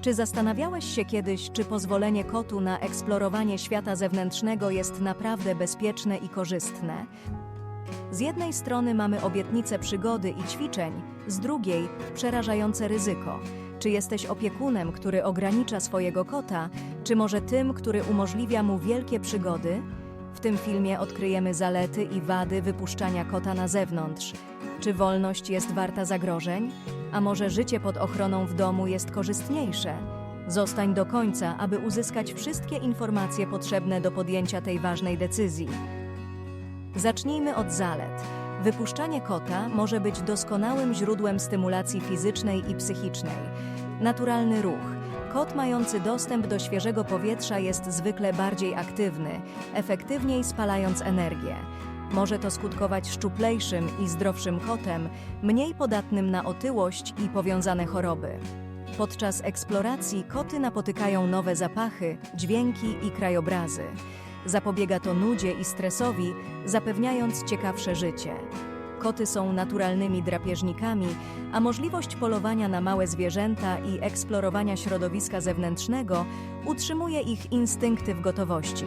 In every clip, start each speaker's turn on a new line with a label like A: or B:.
A: Czy zastanawiałeś się kiedyś, czy pozwolenie kotu na eksplorowanie świata zewnętrznego jest naprawdę bezpieczne i korzystne? Z jednej strony mamy obietnicę przygody i ćwiczeń, z drugiej przerażające ryzyko. Czy jesteś opiekunem, który ogranicza swojego kota, czy może tym, który umożliwia mu wielkie przygody? W tym filmie odkryjemy zalety i wady wypuszczania kota na zewnątrz. Czy wolność jest warta zagrożeń? A może życie pod ochroną w domu jest korzystniejsze? Zostań do końca, aby uzyskać wszystkie informacje potrzebne do podjęcia tej ważnej decyzji. Zacznijmy od zalet. Wypuszczanie kota może być doskonałym źródłem stymulacji fizycznej i psychicznej. Naturalny ruch. Kot mający dostęp do świeżego powietrza jest zwykle bardziej aktywny, efektywniej spalając energię. Może to skutkować szczuplejszym i zdrowszym kotem, mniej podatnym na otyłość i powiązane choroby. Podczas eksploracji koty napotykają nowe zapachy, dźwięki i krajobrazy. Zapobiega to nudzie i stresowi, zapewniając ciekawsze życie. Koty są naturalnymi drapieżnikami, a możliwość polowania na małe zwierzęta i eksplorowania środowiska zewnętrznego utrzymuje ich instynkty w gotowości.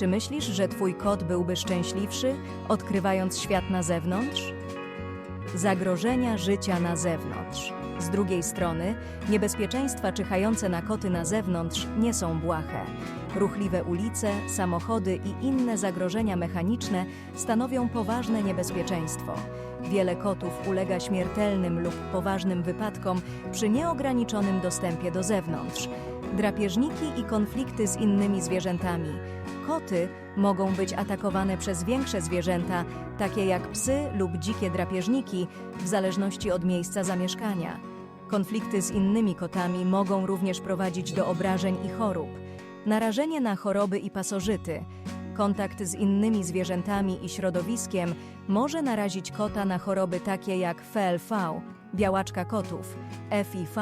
A: Czy myślisz, że twój kot byłby szczęśliwszy, odkrywając świat na zewnątrz? Zagrożenia życia na zewnątrz. Z drugiej strony, niebezpieczeństwa czyhające na koty na zewnątrz nie są błahe. Ruchliwe ulice, samochody i inne zagrożenia mechaniczne stanowią poważne niebezpieczeństwo. Wiele kotów ulega śmiertelnym lub poważnym wypadkom przy nieograniczonym dostępie do zewnątrz. Drapieżniki i konflikty z innymi zwierzętami. Koty mogą być atakowane przez większe zwierzęta, takie jak psy lub dzikie drapieżniki, w zależności od miejsca zamieszkania. Konflikty z innymi kotami mogą również prowadzić do obrażeń i chorób. Narażenie na choroby i pasożyty. Kontakt z innymi zwierzętami i środowiskiem może narazić kota na choroby takie jak FLV, białaczka kotów, FIV,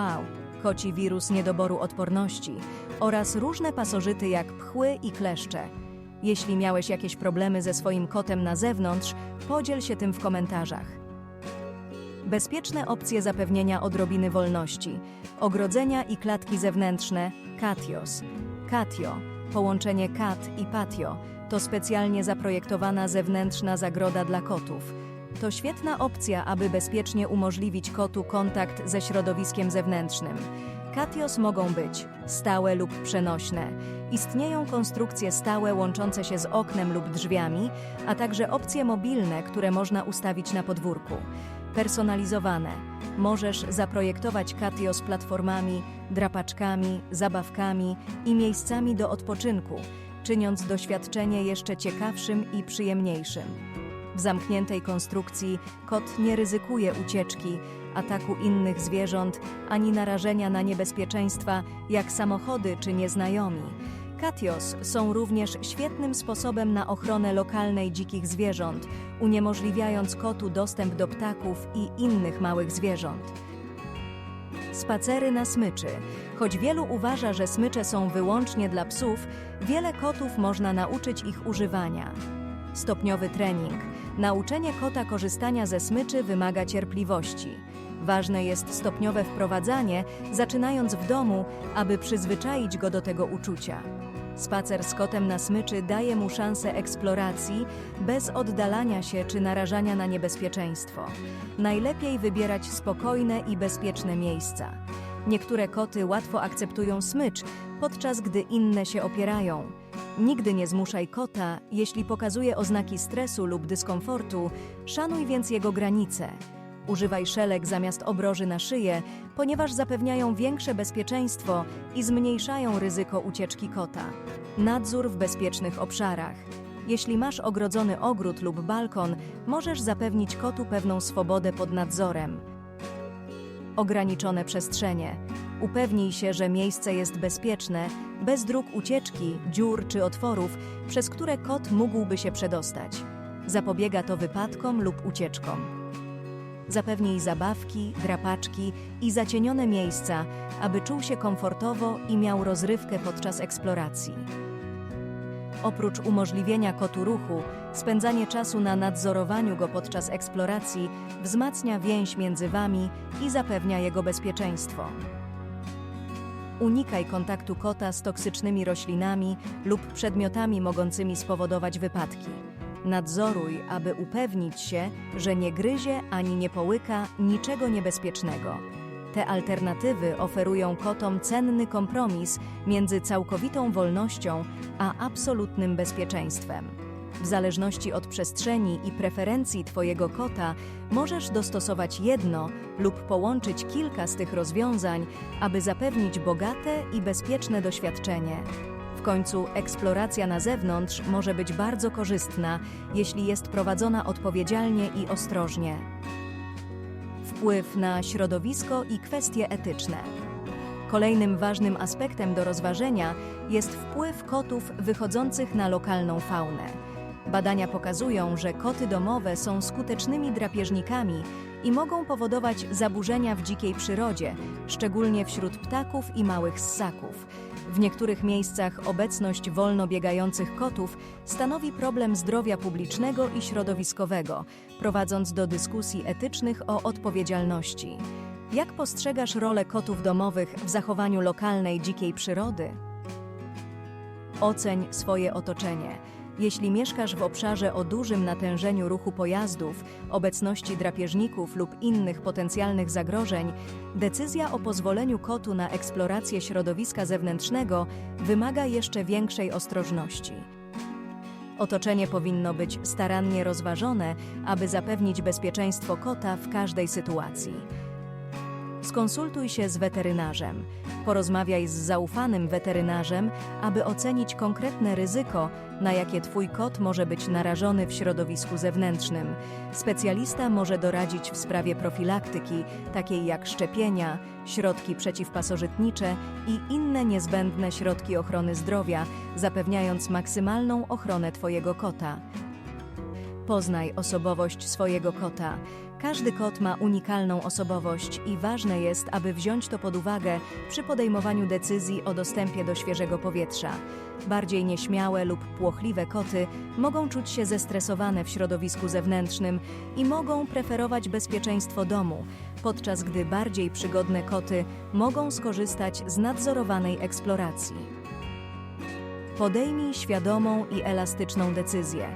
A: koci wirus niedoboru odporności oraz różne pasożyty jak pchły i kleszcze. Jeśli miałeś jakieś problemy ze swoim kotem na zewnątrz, podziel się tym w komentarzach. Bezpieczne opcje zapewnienia odrobiny wolności. Ogrodzenia i klatki zewnętrzne Katios. Katio, połączenie kat i patio, to specjalnie zaprojektowana zewnętrzna zagroda dla kotów. To świetna opcja, aby bezpiecznie umożliwić kotu kontakt ze środowiskiem zewnętrznym. Katios mogą być stałe lub przenośne. Istnieją konstrukcje stałe łączące się z oknem lub drzwiami, a także opcje mobilne, które można ustawić na podwórku. Personalizowane. Możesz zaprojektować Katio z platformami, drapaczkami, zabawkami i miejscami do odpoczynku, czyniąc doświadczenie jeszcze ciekawszym i przyjemniejszym. W zamkniętej konstrukcji kot nie ryzykuje ucieczki, ataku innych zwierząt ani narażenia na niebezpieczeństwa jak samochody czy nieznajomi. Katios są również świetnym sposobem na ochronę lokalnej dzikich zwierząt, uniemożliwiając kotu dostęp do ptaków i innych małych zwierząt. Spacery na smyczy. Choć wielu uważa, że smycze są wyłącznie dla psów, wiele kotów można nauczyć ich używania. Stopniowy trening. Nauczenie kota korzystania ze smyczy wymaga cierpliwości. Ważne jest stopniowe wprowadzanie, zaczynając w domu, aby przyzwyczaić go do tego uczucia. Spacer z kotem na smyczy daje mu szansę eksploracji bez oddalania się czy narażania na niebezpieczeństwo. Najlepiej wybierać spokojne i bezpieczne miejsca. Niektóre koty łatwo akceptują smycz, podczas gdy inne się opierają. Nigdy nie zmuszaj kota, jeśli pokazuje oznaki stresu lub dyskomfortu, szanuj więc jego granice. Używaj szelek zamiast obroży na szyję, ponieważ zapewniają większe bezpieczeństwo i zmniejszają ryzyko ucieczki kota. Nadzór w bezpiecznych obszarach. Jeśli masz ogrodzony ogród lub balkon, możesz zapewnić kotu pewną swobodę pod nadzorem. Ograniczone przestrzenie. Upewnij się, że miejsce jest bezpieczne, bez dróg ucieczki, dziur czy otworów, przez które kot mógłby się przedostać. Zapobiega to wypadkom lub ucieczkom. Zapewnij zabawki, drapaczki i zacienione miejsca, aby czuł się komfortowo i miał rozrywkę podczas eksploracji. Oprócz umożliwienia kotu ruchu, spędzanie czasu na nadzorowaniu go podczas eksploracji wzmacnia więź między wami i zapewnia jego bezpieczeństwo. Unikaj kontaktu kota z toksycznymi roślinami lub przedmiotami mogącymi spowodować wypadki. Nadzoruj, aby upewnić się, że nie gryzie ani nie połyka niczego niebezpiecznego. Te alternatywy oferują kotom cenny kompromis między całkowitą wolnością a absolutnym bezpieczeństwem. W zależności od przestrzeni i preferencji Twojego kota, możesz dostosować jedno lub połączyć kilka z tych rozwiązań, aby zapewnić bogate i bezpieczne doświadczenie. W końcu eksploracja na zewnątrz może być bardzo korzystna, jeśli jest prowadzona odpowiedzialnie i ostrożnie. Wpływ na środowisko i kwestie etyczne. Kolejnym ważnym aspektem do rozważenia jest wpływ kotów wychodzących na lokalną faunę. Badania pokazują, że koty domowe są skutecznymi drapieżnikami i mogą powodować zaburzenia w dzikiej przyrodzie, szczególnie wśród ptaków i małych ssaków. W niektórych miejscach obecność wolno biegających kotów stanowi problem zdrowia publicznego i środowiskowego, prowadząc do dyskusji etycznych o odpowiedzialności. Jak postrzegasz rolę kotów domowych w zachowaniu lokalnej dzikiej przyrody? Oceń swoje otoczenie. Jeśli mieszkasz w obszarze o dużym natężeniu ruchu pojazdów, obecności drapieżników lub innych potencjalnych zagrożeń, decyzja o pozwoleniu kotu na eksplorację środowiska zewnętrznego wymaga jeszcze większej ostrożności. Otoczenie powinno być starannie rozważone, aby zapewnić bezpieczeństwo kota w każdej sytuacji. Skonsultuj się z weterynarzem. Porozmawiaj z zaufanym weterynarzem, aby ocenić konkretne ryzyko, na jakie Twój kot może być narażony w środowisku zewnętrznym. Specjalista może doradzić w sprawie profilaktyki, takiej jak szczepienia, środki przeciwpasożytnicze i inne niezbędne środki ochrony zdrowia, zapewniając maksymalną ochronę Twojego kota. Poznaj osobowość swojego kota. Każdy kot ma unikalną osobowość i ważne jest, aby wziąć to pod uwagę przy podejmowaniu decyzji o dostępie do świeżego powietrza. Bardziej nieśmiałe lub płochliwe koty mogą czuć się zestresowane w środowisku zewnętrznym i mogą preferować bezpieczeństwo domu, podczas gdy bardziej przygodne koty mogą skorzystać z nadzorowanej eksploracji. Podejmij świadomą i elastyczną decyzję.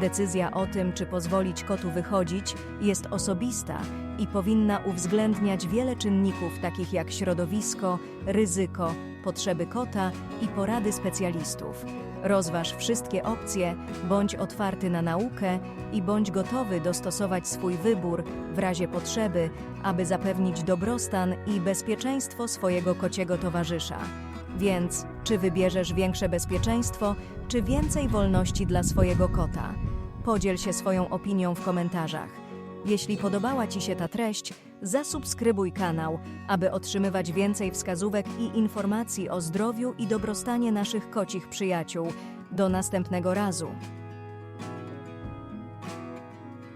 A: Decyzja o tym, czy pozwolić kotu wychodzić, jest osobista i powinna uwzględniać wiele czynników, takich jak środowisko, ryzyko, potrzeby kota i porady specjalistów. Rozważ wszystkie opcje, bądź otwarty na naukę i bądź gotowy dostosować swój wybór w razie potrzeby, aby zapewnić dobrostan i bezpieczeństwo swojego kociego towarzysza. Więc, czy wybierzesz większe bezpieczeństwo, czy więcej wolności dla swojego kota? Podziel się swoją opinią w komentarzach. Jeśli podobała Ci się ta treść, zasubskrybuj kanał, aby otrzymywać więcej wskazówek i informacji o zdrowiu i dobrostanie naszych kocich przyjaciół. Do następnego razu.